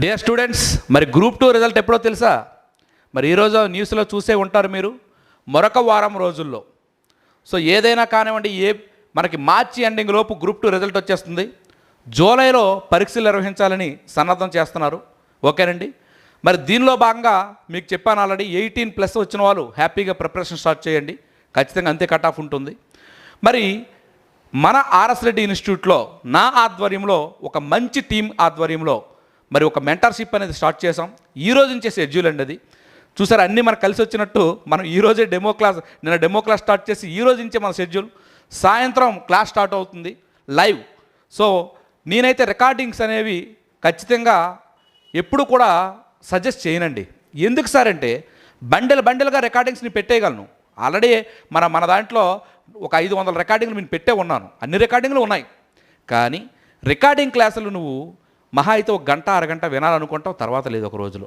Dear students మరి group two result ఎప్పుడో తెలుసా? మరి ఈరోజు న్యూస్లో చూసే ఉంటారు మీరు. మరొక వారం రోజుల్లో. సో ఏదైనా కానివ్వండి ఏ మనకి మార్చి ఎండింగ్ లోపు గ్రూప్ టూ రిజల్ట్ వచ్చేస్తుంది. జూలైలో పరీక్షలు నిర్వహించాలని సన్నద్ధం చేస్తున్నారు. ఓకేనండి మరి దీనిలో భాగంగా మీకు చెప్పాను ఆల్రెడీ ఎయిటీన్ ప్లస్ వచ్చిన వాళ్ళు హ్యాపీగా ప్రిపరేషన్ స్టార్ట్ చేయండి. ఖచ్చితంగా అంతే కట్ ఆఫ్ ఉంటుంది. మరి మన ఆర్ఎస్ రెడ్డి ఇన్స్టిట్యూట్లో నా ఆధ్వర్యంలో ఒక మంచి టీం ఆధ్వర్యంలో మరి ఒక మెంటర్షిప్ అనేది స్టార్ట్ చేసాం ఈ రోజు నుంచే షెడ్యూల్ అండి అది. చూసారు అన్నీ మనకు కలిసి వచ్చినట్టు మనం ఈరోజే డెమో క్లాస్ నిన్న డెమో క్లాస్ స్టార్ట్ చేసి ఈ రోజు నుంచే మన షెడ్యూల్ సాయంత్రం క్లాస్ స్టార్ట్ అవుతుంది లైవ్ సో నేనైతే రికార్డింగ్స్ అనేవి ఖచ్చితంగా ఎప్పుడు కూడా సజెస్ట్ చేయనండి. ఎందుకు సార్ అంటే బండెల్ బండెల్గా రికార్డింగ్స్ని పెట్టేయగలను. ఆల్రెడీ మన మన దాంట్లో ఒక ఐదు వందల రికార్డింగ్లు నేను పెట్టే ఉన్నాను. అన్ని రికార్డింగ్లు ఉన్నాయి. కానీ రికార్డింగ్ క్లాసులు నువ్వు మహా అయితే ఒక గంట అరగంట వినాలనుకుంటాం తర్వాత లేదు ఒక రోజులో.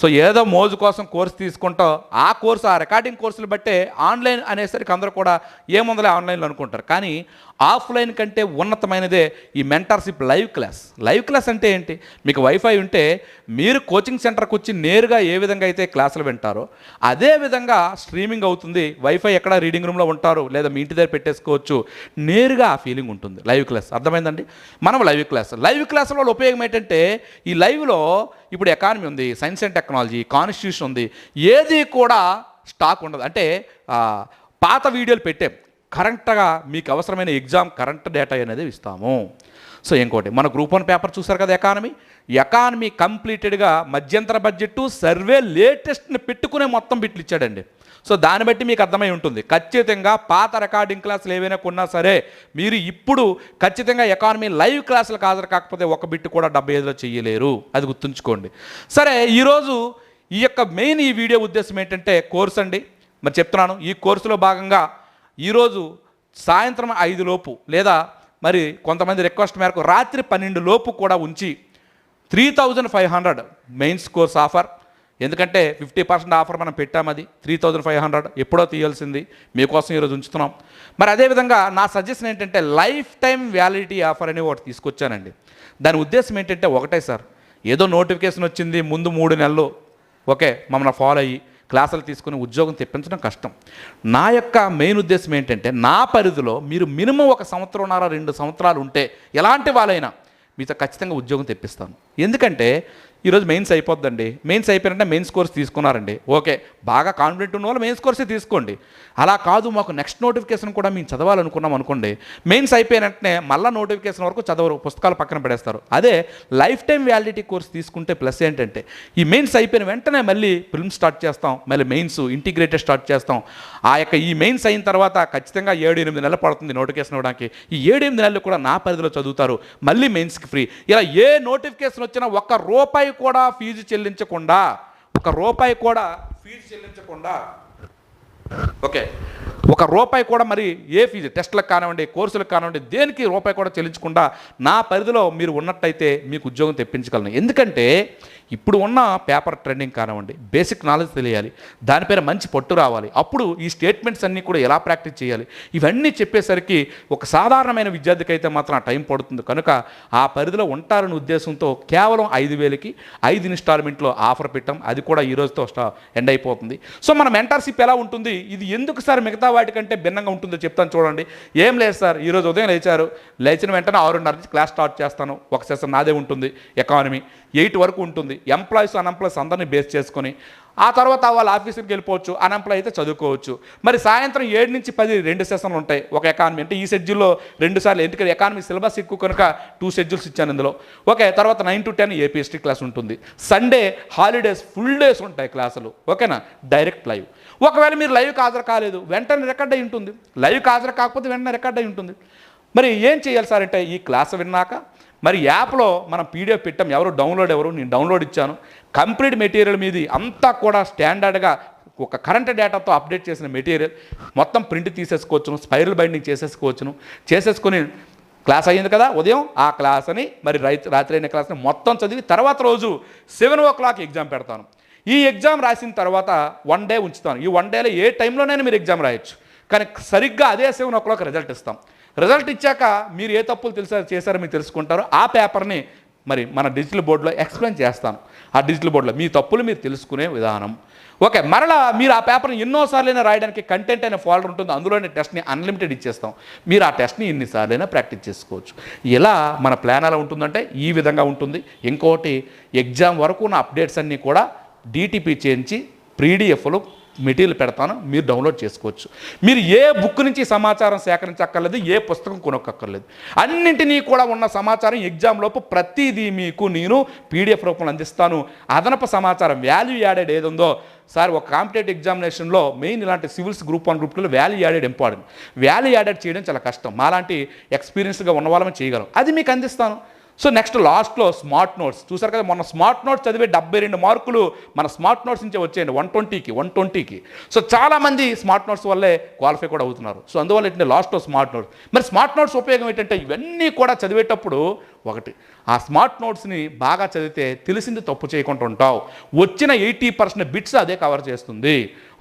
సో ఏదో మోజు కోసం కోర్స్ తీసుకుంటాం ఆ కోర్సు ఆ రికార్డింగ్ కోర్సులు బట్టే ఆన్లైన్ అనేసరికి అందరూ కూడా ఏముందలే ఆన్లైన్లో అనుకుంటారు. కానీ ఆఫ్లైన్ కంటే ఉన్నతమైనదే ఈ mentorship live class. Live class అంటే ఏంటి? మీకు వైఫై ఉంటే మీరు కోచింగ్ సెంటర్కి వచ్చి నేరుగా ఏ విధంగా అయితే క్లాసులు వింటారో అదే విధంగా స్ట్రీమింగ్ అవుతుంది. వైఫై ఎక్కడ రీడింగ్ రూమ్లో ఉంటారు లేదా మీ ఇంటి దగ్గర పెట్టేసుకోవచ్చు. నేరుగా ఆ ఫీలింగ్ ఉంటుంది. Live class. అర్థమైందండి? మనం లైవ్ క్లాస్. లైవ్ క్లాస్ వల్ల ఉపయోగం ఏంటంటే ఈ లైవ్లో ఇప్పుడు ఎకానమీ ఉంది సైన్స్ అండ్ టెక్నాలజీ కాన్స్టిట్యూషన్ ఉంది ఏది కూడా స్టాక్ ఉండదు. అంటే పాత వీడియోలు పెట్టే. కరెంట్గా మీకు అవసరమైన ఎగ్జామ్ కరెంట్ డేటా అనేది ఇస్తాము. సో ఇంకోటి మన గ్రూప్ వన్ పేపర్ చూసారు కదా ఎకానమీ ఎకానమీ కంప్లీటెడ్గా మధ్యంతర బడ్జెట్ సర్వే లేటెస్ట్ని పెట్టుకునే మొత్తం బిట్లు ఇచ్చాడండి. సో దాన్ని బట్టి మీకు అర్థమై ఉంటుంది. ఖచ్చితంగా పాత రికార్డింగ్ క్లాసులు ఏవైనా కొన్నా సరే మీరు ఇప్పుడు ఖచ్చితంగా ఎకానమీ లైవ్ క్లాసులకు హాజరు కాకపోతే ఒక బిట్ కూడా డెబ్బై ఐదులో చేయలేరు అది గుర్తుంచుకోండి. సరే ఈరోజు ఈ యొక్క మెయిన్ ఈ వీడియో ఉద్దేశం ఏంటంటే కోర్స్ అండి. మరి చెప్తున్నాను ఈ కోర్సులో భాగంగా ఈరోజు సాయంత్రం ఐదు లోపు లేదా మరి కొంతమంది రిక్వెస్ట్ మేరకు రాత్రి పన్నెండు లోపు కూడా ఉంచి three thousand five hundred mains course offer. ఎందుకంటే ఫిఫ్టీ పర్సెంట్ ఆఫర్ మనం పెట్టాం అది. త్రీ థౌజండ్ ఫైవ్ హండ్రెడ్ ఎప్పుడో తీయాల్సింది. మీకోసం ఈరోజు ఉంచుతున్నాం. మరి అదేవిధంగా నా సజెషన్ ఏంటంటే లైఫ్ టైం వ్యాలిడిటీ ఆఫర్ అని ఒకటి తీసుకొచ్చానండి. దాని ఉద్దేశం ఏంటంటే ఒకటే సార్. ఏదో నోటిఫికేషన్ వచ్చింది ముందు మూడు నెలలు. ఓకే మమ్మల్ని ఫాలో అయ్యి క్లాసులు తీసుకుని ఉద్యోగం తెప్పించడం కష్టం. నా యొక్క మెయిన్ ఉద్దేశం ఏంటంటే నా పరిధిలో మీరు మినిమం ఒక సంవత్సరంన్నర రెండు సంవత్సరాలు ఉంటే ఎలాంటి వాళ్ళైనా మీతో ఖచ్చితంగా ఉద్యోగం తెప్పిస్తాను. ఎందుకంటే ఈరోజు మెయిన్స్ అయిపోద్దండి. మెయిన్స్ అయిపోయినంటే మెయిన్స్ కోర్స్ తీసుకున్నారండి. ఓకే బాగా కాన్ఫిడెంట్ ఉన్న వాళ్ళు మెయిన్స్ కోర్సే తీసుకోండి. అలా కాదు మాకు నెక్స్ట్ నోటిఫికేషన్ కూడా మేము చదవాలనుకున్నాం అనుకోండి. మెయిన్స్ అయిపోయిన వెంటనే మళ్ళీ నోటిఫికేషన్ వరకు చదవరు పుస్తకాలు పక్కన పడేస్తారు. అదే లైఫ్ టైం వ్యాలిడిటీ కోర్స్ తీసుకుంటే ప్లస్ ఏంటంటే ఈ మెయిన్స్ అయిపోయిన వెంటనే మళ్ళీ ఫిల్మ్ స్టార్ట్ చేస్తాం మళ్ళీ మెయిన్స్ ఇంటిగ్రేటెడ్ స్టార్ట్ చేస్తాం. ఆ యొక్క ఈ మెయిన్స్ అయిన తర్వాత ఖచ్చితంగా ఏడు ఎనిమిది నెలలు పడుతుంది నోటిఫికేషన్ ఇవ్వడానికి. ఈ ఏడు ఎనిమిది నెలలు కూడా నా పరిధిలో చదువుతారు మళ్ళీ మెయిన్స్కి ఫ్రీ ఇలా ఏ నోటిఫికేషన్ వచ్చినా ఒక్క రూపాయి కూడా ఫీజు చెల్లించకుండా ఒక రూపాయి కూడా ఫీజు చెల్లించకుండా ఓకే ఒక రూపాయి కూడా మరి ఏ ఫీజు టెస్ట్లకు కానివ్వండి కోర్సులకు కానివ్వండి దేనికి రూపాయి కూడా చెల్లించకుండా నా పరిధిలో మీరు ఉన్నట్టయితే మీకు ఉద్యోగం తెప్పించగలను. ఎందుకంటే ఇప్పుడు ఉన్న పేపర్ ట్రెండింగ్ కానివ్వండి బేసిక్ నాలెడ్జ్ తెలియాలి దానిపైన మంచి పట్టు రావాలి. అప్పుడు ఈ స్టేట్మెంట్స్ అన్నీ కూడా ఎలా ప్రాక్టీస్ చేయాలి? ఇవన్నీ చెప్పేసరికి ఒక సాధారణమైన విద్యార్థికి అయితే మాత్రం ఆ టైం పడుతుంది. కనుక ఆ పరిధిలో ఉంటారనే ఉద్దేశంతో కేవలం ఐదు వేలకి ఐదు ఇన్స్టాల్మెంట్లో ఆఫర్ పెట్టాం. అది కూడా ఈ రోజుతో స్టా ఎండ్ అయిపోతుంది. సో మన మెంటర్షిప్ ఎలా ఉంటుంది? ఇది ఎందుకు సార్ మిగతా వాటికంటే భిన్నంగా ఉంటుందో చెప్తాను చూడండి. ఏం లేదు సార్ ఈరోజు ఉదయం లేచారు. లేచిన వెంటనే ఆరున్నర నుంచి క్లాస్ స్టార్ట్ చేస్తాను. ఒక సెషన్ నాదే ఉంటుంది ఎకానమీ. ఎయిట్ వరకు ఉంటుంది. ఎంప్లాయీస్ అన్ఎంప్లాయీస్ అందరినీ బేస్ చేసుకొని ఆ తర్వాత వాళ్ళ ఆఫీస్కి వెళ్ళిపోవచ్చు అన్ఎంప్లాయ్ అయితే చదువుకోవచ్చు. మరి సాయంత్రం ఏడు నుంచి పది రెండు సెషన్లు ఉంటాయి. ఒక ఎకానమీ అంటే ఈ షెడ్యూల్లో రెండు సార్లు ఎందుకంటే ఎకానమీ సిలబస్ ఎక్కువ కనుక టూ షెడ్యూల్స్ ఇచ్చాను ఇందులో. ఓకే తర్వాత nine to ten APST class ఉంటుంది. సండే హాలిడేస్ ఫుల్ డేస్ ఉంటాయి క్లాసులు ఓకేనా? డైరెక్ట్ లైవ్ ఒకవేళ మీరు లైవ్కి హాజరు కాలేదు వెంటనే రికార్డ్ అయి ఉంటుంది. లైవ్కి హాజరు కాకపోతే వెంటనే రికార్డ్ అయి ఉంటుంది. మరి ఏం చేయాలి సార్ అంటే ఈ క్లాస్ విన్నాక మరి యాప్లో మనం పీడిఎఫ్ పెట్టాం. ఎవరు డౌన్లోడ్ ఎవరు? నేను డౌన్లోడ్ ఇచ్చాను. కంప్లీట్ మెటీరియల్ మీది అంతా కూడా స్టాండర్డ్గా ఒక కరెంట్ డేటాతో అప్డేట్ చేసిన మెటీరియల్. మొత్తం ప్రింట్ తీసేసుకోవచ్చును స్పైరల్ బైండింగ్ చేసేసుకోవచ్చును. చేసేసుకొని క్లాస్ అయ్యింది కదా ఉదయం. ఆ క్లాస్ అని మరి రాత్రి అయిన క్లాస్ని మొత్తం చదివి తర్వాత రోజు సెవెన్ ఓ క్లాక్ ఎగ్జామ్ పెడతాను. ఈ ఎగ్జామ్ రాసిన తర్వాత వన్ డే ఉంచుతాను. ఈ వన్ డేలో ఏ టైంలోనైనా మీరు ఎగ్జామ్ రాయొచ్చు. కానీ సరిగ్గా అదే సెవెన్ ఓ క్లాక్ రిజల్ట్ ఇస్తాం. రిజల్ట్ ఇచ్చాక మీరు ఏ తప్పులు తెలుసా చేశారో మీరు తెలుసుకుంటారో. ఆ పేపర్ని మరి మన డిజిటల్ బోర్డులో ఎక్స్ప్లెయిన్ చేస్తాను. ఆ డిజిటల్ బోర్డులో మీ తప్పులు మీరు తెలుసుకునే విధానం. ఓకే మరలా మీరు ఆ పేపర్ని ఎన్నోసార్లైనా రాయడానికి కంటెంట్ అనే ఫోల్డర్ ఉంటుంది. అందులోనే టెస్ట్ని అన్లిమిటెడ్ ఇచ్చేస్తాం. మీరు ఆ టెస్ట్ని ఎన్నిసార్లైనా ప్రాక్టీస్ చేసుకోవచ్చు. ఇలా మన ప్లాన్ ఎలా ఉంటుందంటే ఈ విధంగా ఉంటుంది. ఇంకోటి ఎగ్జామ్ వరకు ఉన్న అప్డేట్స్ అన్నీ కూడా డీటీపీ చేయించి పీడిఎఫ్లో మెటీరియల్ పెడతాను మీరు డౌన్లోడ్ చేసుకోవచ్చు. మీరు ఏ బుక్ నుంచి సమాచారం సేకరించక్కర్లేదు ఏ పుస్తకం కొనక్కర్లేదు అన్నింటినీ కూడా ఉన్న సమాచారం ఎగ్జామ్ లోపు ప్రతిదీ మీకు నేను పీడిఎఫ్ రూపంలో అందిస్తాను. అదనపు సమాచారం వాల్యూ యాడెడ్ ఏది ఉందో సార్ ఒక కాంపిటేటివ్ ఎగ్జామినేషన్లో మెయిన్ ఇలాంటి సివిల్స్ గ్రూప్ వన్ గ్రూప్ టూలో value added important value added చేయడం చాలా కష్టం. మాలాంటి ఎక్స్పీరియన్స్గా ఉన్న వాళ్ళమే చేయగలం. అది మీకు అందిస్తాను. సో నెక్స్ట్ లాస్ట్లో స్మార్ట్ నోట్స్ చూసారు కదా మొన్న స్మార్ట్ నోట్స్ చదివే డెబ్బై రెండు మార్కులు మన స్మార్ట్ నోట్స్ నుంచే వచ్చేయండి. వన్ ట్వంటీకి వన్ ట్వంటీకి సో చాలామంది స్మార్ట్ నోట్స్ వల్లే క్వాలిఫై కూడా అవుతున్నారు. సో అందువల్ల ఏంటంటే లాస్ట్లో స్మార్ట్ నోట్స్ మరి స్మార్ట్ నోట్స్ ఉపయోగం ఏంటంటే ఇవన్నీ కూడా చదివేటప్పుడు ఒకటి ఆ స్మార్ట్ నోట్స్ని బాగా చదివితే తెలిసింది తప్పు చేయకుండా ఉంటావు. వచ్చిన ఎయిటీ పర్సెంట్ బిట్స్ అదే కవర్ చేస్తుంది.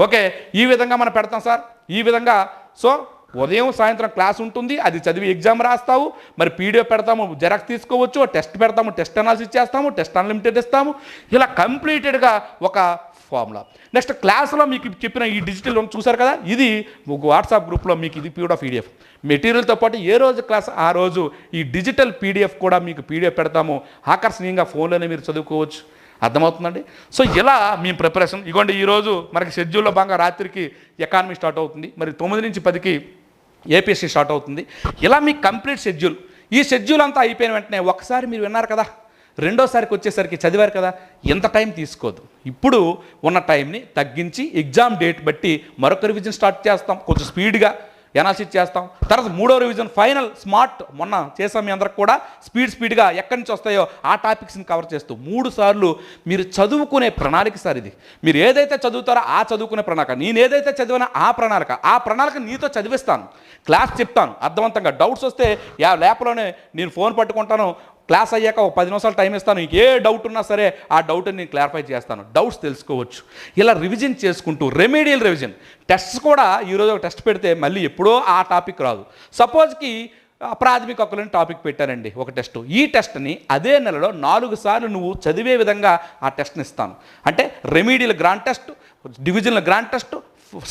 ఓకే ఈ విధంగా మనం పెడతాం సార్? ఈ విధంగా. సో ఉదయం సాయంత్రం క్లాస్ ఉంటుంది అది చదివి ఎగ్జామ్ రాస్తావు మరి పీడిఎఫ్ పెడతాము జెరాక్స్ తీసుకోవచ్చు టెస్ట్ పెడతాము టెస్ట్ అనాలిసిస్ చేస్తాము టెస్ట్ అన్లిమిటెడ్ ఇస్తాము. ఇలా కంప్లీటెడ్గా ఒక ఫార్ములా. నెక్స్ట్ క్లాస్లో మీకు చెప్పిన ఈ డిజిటల్ చూసారు కదా? ఇది వాట్సాప్ గ్రూప్లో మీకు ఇది పీడిఎఫ్ పీడిఎఫ్ మెటీరియల్తో పాటు ఏ రోజు క్లాస్ ఆ రోజు ఈ డిజిటల్ పీడిఎఫ్ కూడా మీకు పీడిఎఫ్ పెడతాము. ఆకర్షణీయంగా ఫోన్లోనే మీరు చదువుకోవచ్చు. అర్థమవుతుందండి? సో ఇలా మీ ప్రిపరేషన్. ఇగోండి ఈరోజు మనకి షెడ్యూల్లో భాగంగా రాత్రికి ఎకానమీ స్టార్ట్ అవుతుంది. మరి తొమ్మిది నుంచి పదికి ఏపీఎస్సీ స్టార్ట్ అవుతుంది. ఇలా మీ కంప్లీట్ షెడ్యూల్ ఈ షెడ్యూల్ అంతా అయిపోయిన వెంటనే ఒకసారి మీరు విన్నారు కదా రెండోసారికి వచ్చేసరికి చదివారు కదా ఎంత టైం తీసుకోదు. ఇప్పుడు ఉన్న టైంని తగ్గించి ఎగ్జామ్ డేట్ బట్టి మరొక రివిజన్ స్టార్ట్ చేస్తాం. కొంచెం స్పీడ్గా ఎనాలిసిస్ చేస్తాం. తర్వాత మూడో రివిజన్ ఫైనల్ స్మార్ట్ మొన్న చేసాం మీ అందరికి కూడా. స్పీడ్ స్పీడ్గా ఎక్కడి నుంచి వస్తాయో ఆ టాపిక్స్ని కవర్ చేస్తూ మూడు సార్లు మీరు చదువుకునే ప్రణాళిక సార్ ఇది. మీరు ఏదైతే చదువుతారో ఆ చదువుకునే ప్రణాళిక. నేను ఏదైతే చదివినా ఆ ప్రణాళిక. ఆ ప్రణాళిక నీతో చదివిస్తాను. క్లాస్ చెప్తాను. అర్థవంతంగా. డౌట్స్ వస్తే యా ల్యాప్లోనే నేను ఫోన్ పట్టుకుంటాను. క్లాస్ అయ్యాక ఒక పది నిమిషాలు టైం ఇస్తాను. ఏ డౌట్ ఉన్నా సరే ఆ డౌట్ని నేను క్లారిఫై చేస్తాను. డౌట్స్ తెలుసుకోవచ్చు. ఇలా రివిజన్ చేసుకుంటూ రెమీడియల్ రివిజన్ టెస్ట్స్ కూడా ఈరోజు ఒక టెస్ట్ పెడితే మళ్ళీ ఎప్పుడో ఆ టాపిక్ రాదు. సపోజ్కి ప్రాథమిక హక్కులని టాపిక్ పెట్టానండి ఒక టెస్ట్ ఈ టెస్ట్ని అదే నెలలో నాలుగు సార్లు నువ్వు చదివే విధంగా ఆ టెస్ట్ని ఇస్తాను. అంటే remedial grand test divisional grand test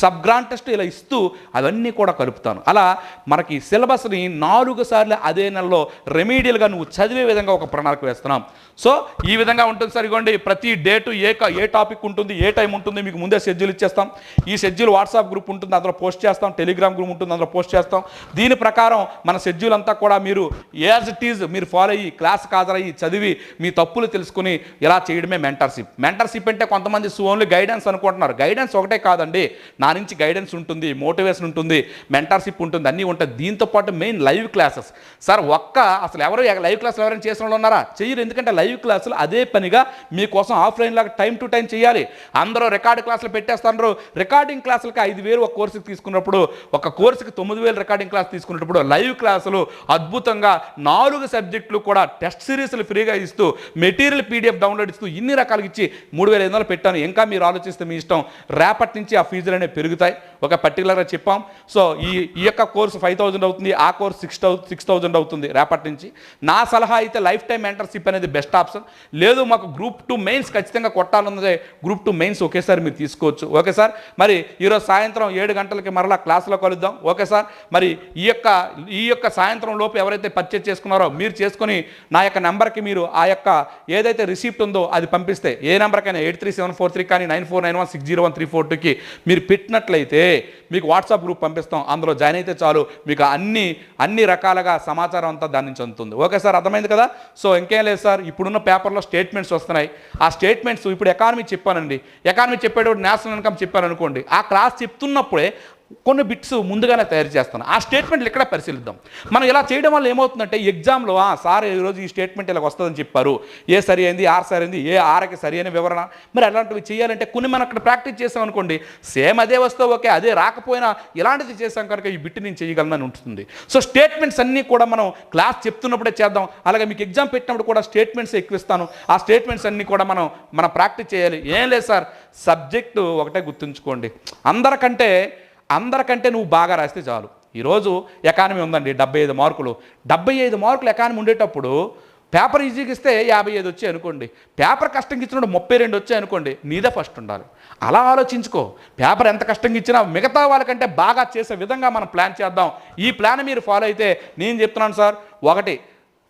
sub grand test ఇలా ఇస్తూ అవన్నీ కూడా కలుపుతాను. అలా మనకి సిలబస్ని నాలుగు సార్లు అదే నెలలో రెమీడియల్గా నువ్వు చదివే విధంగా ఒక ప్రణాళిక వేస్తున్నాం. సో ఈ విధంగా ఉంటుంది సార్ ప్రతి డేటు ఏ ఏ టాపిక్ ఉంటుంది ఏ టైం ఉంటుంది మీకు ముందే షెడ్యూల్ ఇచ్చేస్తాం. ఈ షెడ్యూల్ వాట్సాప్ గ్రూప్ ఉంటుంది అందులో పోస్ట్ చేస్తాం టెలిగ్రామ్ గ్రూప్ ఉంటుంది అందులో పోస్ట్ చేస్తాం. దీని ప్రకారం మన షెడ్యూల్ అంతా కూడా మీరు యాజ్ ఇట్ ఈజ్ మీరు ఫాలో అయ్యి క్లాస్కి హాజరయ్యి చదివి మీ తప్పులు తెలుసుకుని ఇలా చేయడమే మెంటర్షిప్. మెంటర్షిప్ అంటే కొంతమంది ఓన్లీ గైడెన్స్ అనుకుంటున్నారు. గైడెన్స్ ఒకటే కాదండి నా నుంచి గైడెన్స్ ఉంటుంది మోటివేషన్ ఉంటుంది మెంటర్షిప్ ఉంటుంది అన్నీ ఉంటాయి. దీంతో పాటు మెయిన్ లైవ్ క్లాసెస్ సార్ ఒక్క అసలు ఎవరు లైవ్ క్లాసులు ఎవరైనా చేసిన వాళ్ళు ఉన్నారా? చెయ్యరు ఎందుకంటే లైవ్ క్లాసులు అదే పనిగా మీకోసం ఆఫ్లైన్ లాగా టైం టు టైం చేయాలి. అందరూ రికార్డు క్లాసులు పెట్టేస్తున్నారు రికార్డింగ్ క్లాసులకి ఐదు వేలు ఒక కోర్సుకి తీసుకున్నప్పుడు ఒక కోర్సుకి తొమ్మిది వేలు రికార్డింగ్ క్లాస్ తీసుకున్నప్పుడు లైవ్ క్లాసులు అద్భుతంగా నాలుగు సబ్జెక్టులు కూడా టెస్ట్ సిరీస్లు ఫ్రీగా ఇస్తూ మెటీరియల్ పీడిఎఫ్ డౌన్లోడ్ ఇస్తూ ఇన్ని రకాలుగా ఇచ్చి మూడు వేల ఐదు వందలు పెట్టాను. ఇంకా మీరు ఆలోచిస్తే మీ ఇష్టం. రేపటి నుంచి ఆ ఫీజు అనేవి పెరుగుతాయి. ఒక పర్టికులర్గా చెప్పాం. సో ఈ ఈ యొక్క కోర్సు ఫైవ్ థౌజండ్ అవుతుంది ఆ course six thou six thousand అవుతుంది రేపటి నుంచి. నా సలహా అయితే లైఫ్ టైం మెంటర్షిప్ అనేది బెస్ట్ ఆప్షన్ లేదు మాకు గ్రూప్ టూ మెయిన్స్ ఖచ్చితంగా కొట్టాలన్నదే గ్రూప్ టూ మెయిన్స్ ఒకేసారి మీరు తీసుకోవచ్చు. Okay sir? మరి ఈరోజు సాయంత్రం ఏడు గంటలకి మరలా క్లాస్లో కలుద్దాం. Okay sir? మరి ఈ యొక్క ఈ యొక్క సాయంత్రం లోపు ఎవరైతే పర్చేజ్ చేసుకున్నారో మీరు చేసుకొని నా యొక్క నెంబర్కి మీరు ఆ యొక్క ఏదైతే రిసీప్ట్ ఉందో అది పంపిస్తే ఏ నెంబర్కైనా eight three seven four three కానీ nine four nine one six zero one three four టూకి మీరు పెట్టినట్లయితే మీకు వాట్సాప్ గ్రూప్ పంపిస్తాం. అందులో జాయిన్ అయితే చాలు. మీకు అన్ని అన్ని రకాలుగా సమాచారం అంతా దాని నుంచి అందుతుంది. ఓకే సార్ అర్థమైంది కదా? సో ఇంకేం లేదు సార్. ఇప్పుడున్న పేపర్లో స్టేట్మెంట్స్ వస్తున్నాయి. ఆ స్టేట్మెంట్స్ ఇప్పుడు ఎకానమీ చెప్పానండి. ఎకానమీ చెప్పేటప్పుడు నేషనల్ ఇన్కమ్ చెప్పాను అనుకోండి ఆ క్లాస్ చెప్తున్నప్పుడే కొన్ని బిట్స్ ముందుగానే తయారు చేస్తాను. ఆ స్టేట్మెంట్లు ఇక్కడ పరిశీలిద్దాం. మనం ఇలా చేయడం వల్ల ఏమవుతుందంటే ఎగ్జామ్లో "ఆ, సార్ ఈరోజు ఈ స్టేట్మెంట్ ఇలా వస్తుందని చెప్పారు. ఏ సరి అయింది ఆర్ సరి అయింది ఏ ఆర్కి సరి అయిన వివరణ? మరి అలాంటివి చేయాలంటే కొన్ని మనం అక్కడ ప్రాక్టీస్ చేసాం అనుకోండి సేమ్ అదే వస్తే ఓకే అదే రాకపోయినా ఇలాంటిది చేసాం కనుక ఈ బిట్ నేను చేయగలనని ఉంటుంది. సో స్టేట్మెంట్స్ అన్నీ కూడా మనం క్లాస్ చెప్తున్నప్పుడే చేద్దాం. అలాగే మీకు ఎగ్జామ్ పెట్టినప్పుడు కూడా స్టేట్మెంట్స్ ఎక్కువిస్తాను ఆ స్టేట్మెంట్స్ అన్నీ కూడా మనం మనం ప్రాక్టీస్ చేయాలి. ఏం లేదు సార్ సబ్జెక్టు ఒకటే గుర్తుంచుకోండి. అందరికంటే అందరికంటే నువ్వు బాగా రాస్తే చాలు. ఈరోజు ఎకానమీ ఉందండి డెబ్బై ఐదు మార్కులు. డెబ్బై ఐదు మార్కులు ఎకానమీ ఉండేటప్పుడు పేపర్ ఈజీగా ఇస్తే యాభై ఐదు వచ్చాయి అనుకోండి. పేపర్ కష్టంగా ఇచ్చినప్పుడు ముప్పై రెండు వచ్చాయి అనుకోండి నీదే ఫస్ట్ ఉండాలి. అలా ఆలోచించుకో. పేపర్ ఎంత కష్టంగా ఇచ్చినా మిగతా వాళ్ళకంటే బాగా చేసే విధంగా మనం ప్లాన్ చేద్దాం. ఈ ప్లాన్ మీరు ఫాలో అయితే నేను చెప్తున్నాను సార్ ఒకటి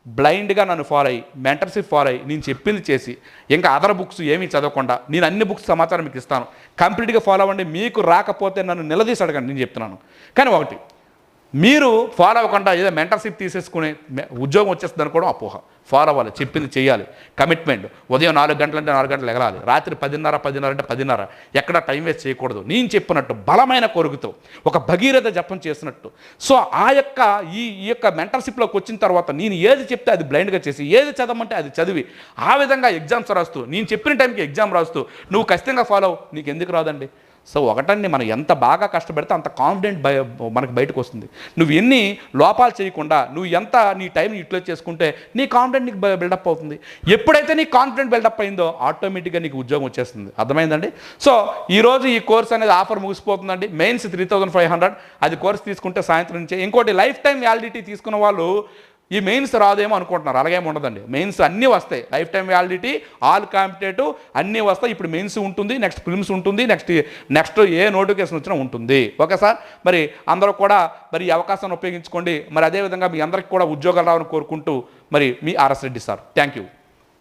బ్లైండ్గా నన్ను ఫాలో అయ్యి మెంటర్షిప్ ఫాలో అయ్యి నేను చెప్పింది చేసి ఇంకా అదర్ బుక్స్ ఏమీ చదవకుండా నేను అన్ని బుక్స్ సమాచారం మీకు ఇస్తాను. కంప్లీట్గా ఫాలో అవ్వండి మీకు రాకపోతే నన్ను నిలదీసి అడగండి నేను చెప్తున్నాను. కానీ ఒకటి మీరు ఫాలో అవ్వకుండా ఏదో మెంటర్షిప్ తీసేసుకునే ఉద్యోగం వచ్చేస్తుంది అనుకోవడం అపోహ. ఫాలో అవ్వాలి చెప్పింది చేయాలి కమిట్మెంట్ ఉదయం నాలుగు గంటలంటే నాలుగు గంటలు ఎగలాలి రాత్రి పదిన్నర పదిన్నర అంటే పదిన్నర. ఎక్కడ టైం వేస్ట్ చేయకూడదు. నేను చెప్పినట్టు బలమైన కోరికతో ఒక భగీరథ జపం చేసినట్టు. సో ఆ యొక్క ఈ ఈ యొక్క మెంటర్షిప్లోకి వచ్చిన తర్వాత నేను ఏది చెప్తే అది బ్లైండ్గా చేసి ఏది చదవమంటే అది చదివి ఆ విధంగా ఎగ్జామ్స్ రాస్తూ నేను చెప్పిన టైంకి ఎగ్జామ్ రాస్తూ నువ్వు ఖచ్చితంగా ఫాలో అవ్వు. నీకు ఎందుకు రాదండి? సో ఒకటండి మనం ఎంత బాగా కష్టపడితే అంత కాన్ఫిడెంట్ బయ మనకు బయటకు వస్తుంది. నువ్వు ఎన్ని లోపాలు చేయకుండా నువ్వు ఎంత నీ టైంని యూటిలైజ్ చేసుకుంటే నీ కాన్ఫిడెంట్ నీకు బిల్డప్ అవుతుంది. ఎప్పుడైతే నీ కాన్ఫిడెంట్ బిల్డప్ అయిందో ఆటోమేటిక్గా నీకు ఉద్యోగం వచ్చేస్తుంది. అర్థమైందండి? సో ఈరోజు ఈ కోర్స్ అనేది offer ముగిసిపోతుందండి. Mains three thousand five hundred అది కోర్స్ తీసుకుంటే సాయంత్రం నుంచి. ఇంకోటి లైఫ్ టైం వ్యాలిడిటీ తీసుకున్న వాళ్ళు ఈ మెయిన్స్ రాదేమో అనుకుంటున్నారు. అలాగేమి ఉండదండి. మెయిన్స్ అన్నీ వస్తాయి. Life time validity all competitive అన్నీ వస్తాయి. ఇప్పుడు మెయిన్స్ ఉంటుంది నెక్స్ట్ ఫిల్మ్స్ ఉంటుంది నెక్స్ట్ నెక్స్ట్ ఏ నోటిఫికేషన్ వచ్చినా ఉంటుంది. ఓకే సార్ మరి అందరూ కూడా మరి ఈ అవకాశాన్ని ఉపయోగించుకోండి. మరి అదేవిధంగా మీ అందరికీ కూడా ఉద్యోగాలు రావాలని కోరుకుంటూ మరి మీ RS Reddy sir. Thank you